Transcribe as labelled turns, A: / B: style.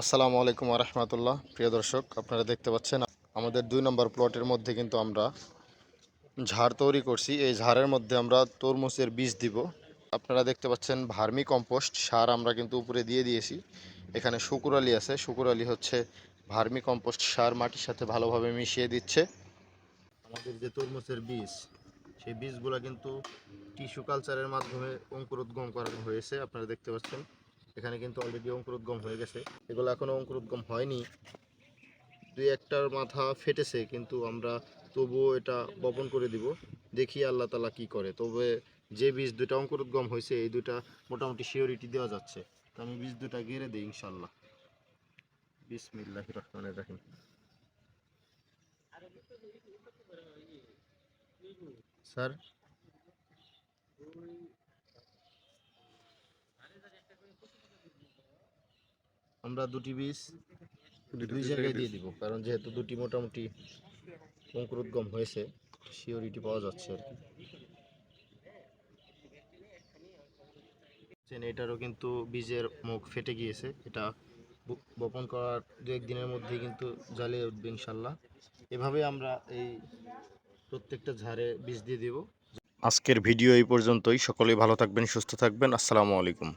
A: আসসালামু আলাইকুম রহমতুল্লাহ প্রিয় দর্শক, আপনারা দেখতে পাচ্ছেন, আমাদের দুই নম্বর প্লটের মধ্যে কিন্তু আমরা ঝাড় তৈরি করছি। এই ঝাড়ের মধ্যে আমরা তরমুজের বীজ দিব। আপনারা দেখতে পাচ্ছেন, ভার্মি কম্পোস্ট সার আমরা কিন্তু উপরে দিয়ে দিয়েছি। এখানে শুকুরালি আছে। শুকুরালি হচ্ছে ভার্মি কম্পোস্ট সার মাটির সাথে ভালোভাবে মিশিয়ে দিচ্ছে। আমাদের যে তরমুজের বীজ, সেই বীজগুলো কিন্তু টিস্যু কালচারের মাধ্যমে অঙ্কুরোদ্গম করানো হয়েছে। আপনারা দেখতে পাচ্ছেন এখানে কিন্তু অলরেডি অঙ্কুরোদ্গম হয়ে গেছে। এগুলো এখনও অঙ্কুরোদ্গম হয়নি। দুই একটার মাথা ফেটেছে, কিন্তু আমরা তবুও এটা বপন করে দিব। দেখি আল্লাহ তালা কি করে। তবে যে বীজ দুটা অঙ্কুরোদ্গম হয়েছে, এই দুটা মোটামুটি সিওরিটি দেওয়া যাচ্ছে। তো আমি বীজ দুটা গেড়ে দিই ইনশাল্লাহ স্যার? আমরা দুটি বীজ দুই জায়গায় দিয়ে দিব কারণ যেহেতু দুটি মোটামুটি অঙ্কুরোদ্গম হয়েছে সিওরিটি পাওয়া যাচ্ছে আর কি। এটারও কিন্তু বীজের মুখ ফেটে গিয়েছে এটা ব- বপন করার দু একদিনের মধ্যে কিন্তু জ্বালিয়ে উঠবে ইনশাল্লাহ। এভাবে আমরা এই প্রত্যেকটা ঝাড়ে বীজ দিয়ে দেব। আজকের ভিডিও এই পর্যন্তই সকলেই ভালো থাকবেন সুস্থ থাকবেন আসসালামু আলাইকুম।